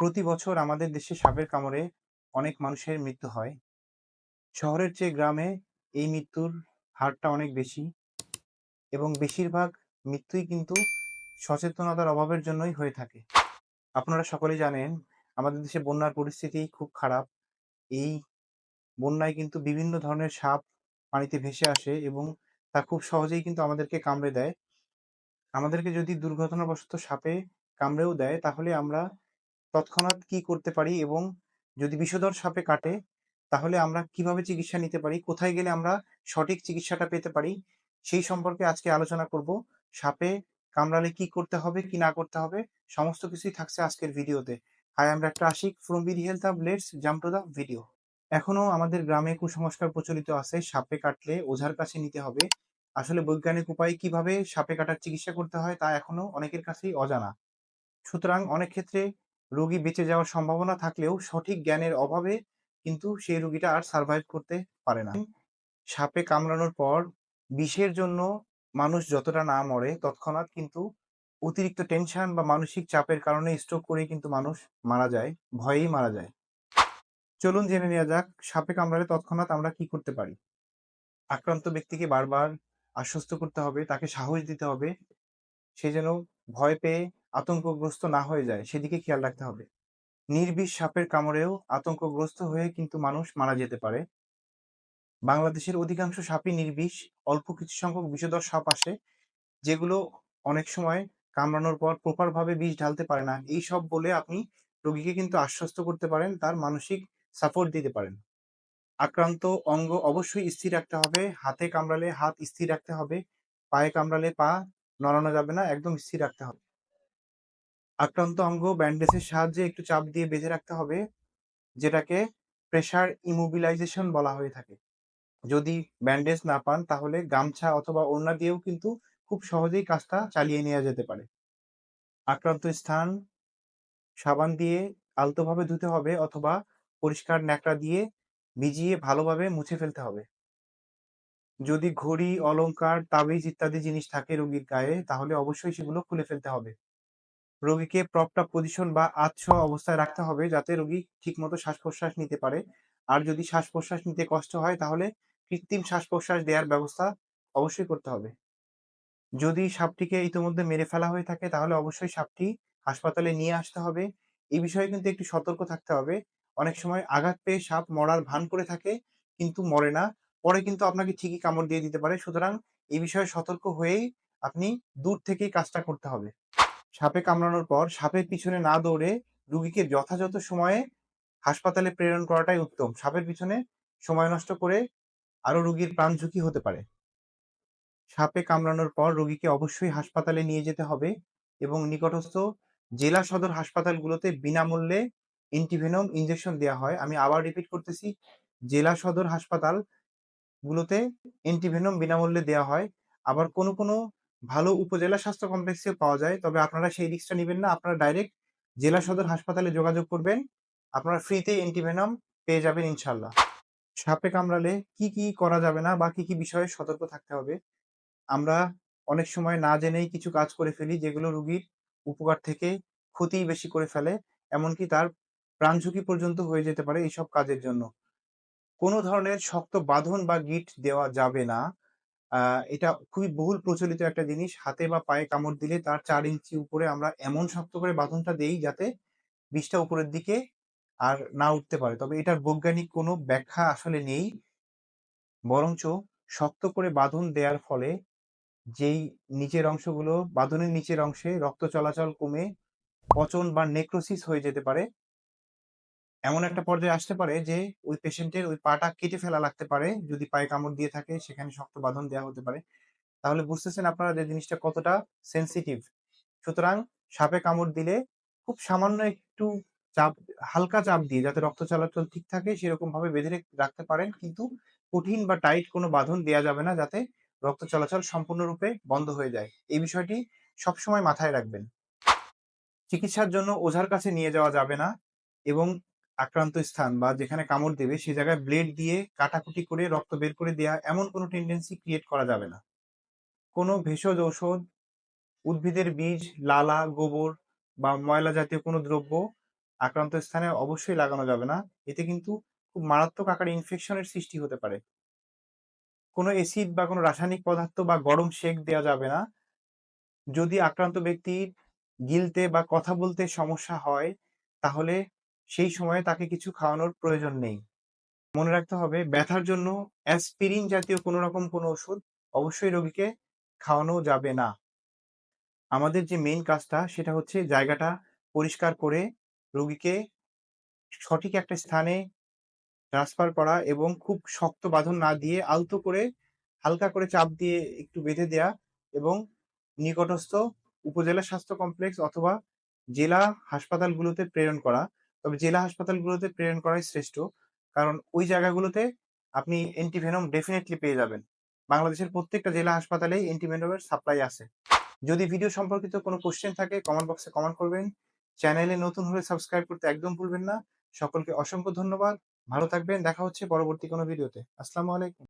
প্রতি বছর আমাদের দেশে সাপের কামড়ে অনেক মানুষের মৃত্যু হয়। শহরের চেয়ে গ্রামে এই মৃত্যুর হারটা অনেক বেশি এবং বেশিরভাগ মৃত্যুই কিন্তু সচেতনতার অভাবের জন্যই হয়ে থাকে। আপনারা সকলেই জানেন, আমাদের দেশে বন্যার পরিস্থিতি খুব খারাপ। এই বন্যায় কিন্তু বিভিন্ন ধরনের সাপ পানিতে ভেসে আসে এবং তা খুব সহজেই কিন্তু আমাদেরকে কামড়ে দেয়। আমাদেরকে যদি দুর্ঘটনাবশত সাপে কামড়েও দেয়, তাহলে আমরা তৎক্ষণাৎ কি করতে পারি এবং যদি বিষধর সাপে কাটে তাহলে আমরা কীভাবে চিকিৎসা নিতে পারি, কোথায় গেলে আমরা সঠিক চিকিৎসাটা পেতে পারি সেই সম্পর্কে আজকে আলোচনা করব। সাপে কামড়ালে কি করতে হবে, কি না করতে হবে সমস্ত কিছুই থাকছে আজকের ভিডিওতে। হাই আমরা doctor Ashik from BD health hub let's jump to the video. এখনও আমাদের গ্রামে কুসংস্কার প্রচলিত আছে সাপে কাটলে ওঝার কাছে নিতে হবে। আসলে বৈজ্ঞানিক উপায়ে কীভাবে সাপে কাটার চিকিৎসা করতে হয় তা এখনও অনেকের কাছেই অজানা। সুতরাং অনেক ক্ষেত্রে রোগী বেঁচে যাওয়ার সম্ভাবনা থাকলেও সঠিক জ্ঞানের অভাবে কিন্তু সেই রোগীটা আর সারভাইভ করতে পারে না। সাপে কামড়ানোর পর বিষের জন্য মানুষ যতটা না মরে তৎক্ষণাৎ কিন্তু অতিরিক্ত টেনশন বা মানসিক চাপের কারণে স্ট্রোক করে কিন্তু মানুষ মারা যায়, ভয়েই মারা যায়। চলুন জেনে নেওয়া যাক সাপে কামড়ালে তৎক্ষণাৎ আমরা কি করতে পারি। আক্রান্ত ব্যক্তিকে বারবার আশ্বস্ত করতে হবে, তাকে সাহস দিতে হবে। সে যেন ভয় পেয়ে আতঙ্কগ্রস্ত না হয়ে যায় সেদিকে খেয়াল রাখতে হবে। নির্বিষ সাপের কামড়েও আতঙ্কগ্রস্ত হয়ে কিন্তু মানুষ মারা যেতে পারে। বাংলাদেশের অধিকাংশ সাপই নির্বিষ, অল্প কিছু সংখ্যক বিষধর সাপ আসে যেগুলো অনেক সময় কামড়ানোর পর প্রপার ভাবে বিষ ঢালতে পারে না। এই সব বলে আপনি রোগীকে কিন্তু আশ্বস্ত করতে পারেন, তার মানসিক সাপোর্ট দিতে পারেন। আক্রান্ত অঙ্গ অবশ্যই স্থির রাখতে হবে। হাতে কামড়ালে হাত স্থির রাখতে হবে। পায়ে কামড়ালে পা নড়ানো যাবে না, একদম স্থির রাখতে হবে। আক্রান্ত অঙ্গ ব্যান্ডেজের সাহায্যে একটু চাপ দিয়ে বেঁধে রাখতে হবে, যেটাকে প্রেশার ইমোবিলাইজেশন বলা হয়ে থাকে। যদি ব্যান্ডেজ না পান তাহলে গামছা অথবা ওড়না দিয়েও কিন্তু খুব সহজেই কাজটা চালিয়ে নেওয়া যেতে পারে। আক্রান্ত স্থান সাবান দিয়ে আলতোভাবে ধুতে হবে অথবা পরিষ্কার ন্যাকড়া দিয়ে ভিজিয়ে ভালোভাবে মুছে ফেলতে হবে। যদি ঘড়ি, অলংকার, তাবিজ ইত্যাদি জিনিস থাকে রোগীর গায়ে তাহলে অবশ্যই সেগুলো খুলে ফেলতে হবে। রোগীকে প্রপটাপ পজিশন বা আধশোয়া অবস্থায় রাখতে হবে যাতে রোগী ঠিকমতো শ্বাস-প্রশ্বাস নিতে পারে। আর যদি শ্বাস-প্রশ্বাস নিতে কষ্ট হয় তাহলে কৃত্রিম শ্বাস-প্রশ্বাস দেওয়ার ব্যবস্থা অবশ্যই করতে হবে। যদি সাপটিকে ইতিমধ্যে মেরে ফেলা হয়ে থাকে তাহলে অবশ্যই সাপটি হাসপাতালে নিয়ে আসতে হবে। এই বিষয়ে কিন্তু একটু সতর্ক থাকতে হবে। অনেক সময় আঘাত পেয়ে সাপ মরার ভান করে থাকে কিন্তু মরে না। পরে কিন্তু আপনাকে ঠিকই কামড় দিয়ে দিতে পারে। সুতরাং এই বিষয়ে সতর্ক হয়েই আপনি দূর থেকেই কাজটা করতে হবে। সাপে কামড়ানোর পর সাপের পিছনে না দৌড়ে রুগীকে যথাযথ সময়ে হাসপাতালে প্রেরণ করাটাই উত্তম। সাপের পিছনে সময় নষ্ট করে আরও রুগীর প্রাণ ঝুঁকি হতে পারে। সাপে কামড়ানোর পর রোগীকে অবশ্যই হাসপাতালে নিয়ে যেতে হবে এবং নিকটস্থ জেলা সদর হাসপাতালগুলোতে বিনামূল্যে অ্যান্টিভেনম ইনজেকশন দেওয়া হয়। আমি আবার রিপিট করতেছি, জেলা সদর হাসপাতাল গুলোতে অ্যান্টিভেনম বিনামূল্যে দেওয়া হয়। আবার কোনো কোনো ভালো উপজেলা স্বাস্থ্য কমপ্লেক্সেও পাওয়া যায়। তবে আপনারা সেই রিক্সটা নিবেন না। আপনারা ডাইরেক্ট জেলা সদর হাসপাতালে যোগাযোগ করবেন। আপনারা ফ্রিতে অ্যান্টিভেনম পেয়ে যাবেন ইনশাল্লাহ। সাপে কামড়ালে কি, কি করা যাবে না বা কি, কি বিষয়ে সতর্ক থাকতে হবে? আমরা অনেক সময় না জেনেই কিছু কাজ করে ফেলি যেগুলো রুগীর উপকার থেকে ক্ষতিই বেশি করে ফেলে। এমনকি তার প্রাণ ঝুঁকি পর্যন্ত হয়ে যেতে পারে এইসব কাজের জন্য। কোনো ধরনের শক্ত বাঁধন বা গিঁট দেওয়া যাবে না। এটা খুবই বহুল প্রচলিত একটা জিনিস। হাতে বা পায়ে কামড় দিলে তার চার ইঞ্চি উপরে আমরা এমন শক্ত করে বাঁধনটা দেই যাতে বিষটা উপরের দিকে আর না উঠতে পারে। তবে এটার বৈজ্ঞানিক কোনো ব্যাখ্যা আসলে নেই। বরঞ্চ শক্ত করে বাঁধন দেয়ার ফলে যেই নিচের অংশগুলো, বাঁধনের নিচের অংশে রক্ত চলাচল কমে, পচন বা নেক্রোসিস হয়ে যেতে পারে। এমন একটা পর্যায়ে আসতে পারে যে, ওই পেশেন্টের ওই পাটা কেটে ফেলা লাগতে পারে, যদি পায়ে কামড় দিয়ে থাকে, সেখানে শক্ত বাঁধন দেওয়া হতে পারে। তাহলে বুঝতেছেন আপনারা যে জিনিসটা কতটা সেনসিটিভ। সুতরাং সাপে কামড় দিলে খুব সামান্য একটু চাপ, হালকা চাপ দিয়ে যাতে রক্ত চলাচল ঠিক থাকে, সেরকমভাবে বেঁধে রাখতে পারেন। কিন্তু কঠিন বা টাইট কোনো বাঁধন দেওয়া যাবে না, যাতে রক্ত চলাচল সম্পূর্ণরূপে বন্ধ হয়ে যায়। এই বিষয়টি সবসময় মাথায় রাখবেন। চিকিৎসার জন্য ওঝার কাছে নিয়ে যাওয়া যাবে না এবং আক্রান্ত স্থান বা যেখানে কামড় দেবে সে জায়গায় ব্লেড দিয়ে কাটাকুটি করে রক্ত বের করে দেয়া এমন কোনো টেন্ডেন্সি ক্রিয়েট করা যাবে না। কোনো ভেষজ ঔষধ, উদ্ভিদের বীজ, লালা, গোবর বা ময়লা জাতীয় কোনো দ্রব্য আক্রান্ত স্থানে অবশ্যই লাগানো যাবে না। এতে কিন্তু খুব মারাত্মক আকারে ইনফেকশনের সৃষ্টি হতে পারে। কোনো এসিড বা কোনো রাসায়নিক পদার্থ বা গরম সেক দেওয়া যাবে না। যদি আক্রান্ত ব্যক্তির গিলতে বা কথা বলতে সমস্যা হয় তাহলে সেই সময়ে তাকে কিছু খাওয়ানোর প্রয়োজন নেই। মনে রাখতে হবে, ব্যথার জন্য অ্যাসপিরিন জাতীয় কোনো রকম কোনো ওষুধ অবশ্যই রোগীকে খাওয়ানো যাবে না। আমাদের যে মেইন কাজটা সেটা হচ্ছে জায়গাটা পরিষ্কার করে রোগীকে সঠিক একটা স্থানে ট্রান্সফার করা এবং খুব শক্ত বাঁধন না দিয়ে আলতো করে, হালকা করে চাপ দিয়ে একটু বেঁধে দেয়া এবং নিকটস্থ উপজেলা স্বাস্থ্য কমপ্লেক্স অথবা জেলা হাসপাতালগুলোতে প্রেরণ করা। তবে জেলা হাসপাতালগুলোতে প্রেরণ করাই শ্রেষ্ঠ। কারণ ওই জায়গাগুলোতে আপনি অ্যান্টিভেনম ডেফিনেটলি পেয়ে যাবেন। বাংলাদেশের প্রত্যেকটা জেলা হাসপাতালেই অ্যান্টিভেনমের সাপ্লাই আছে। যদি ভিডিও সম্পর্কিত কোনো কোশ্চেন থাকে কমেন্ট বক্সে কমেন্ট করবেন। চ্যানেলে নতুন হলে সাবস্ক্রাইব করতে একদম ভুলবেন না। সকলকে অসংখ্য ধন্যবাদ। ভালো থাকবেন। দেখা হচ্ছে পরবর্তী কোনো ভিডিওতে আসসালামু আলাইকুম।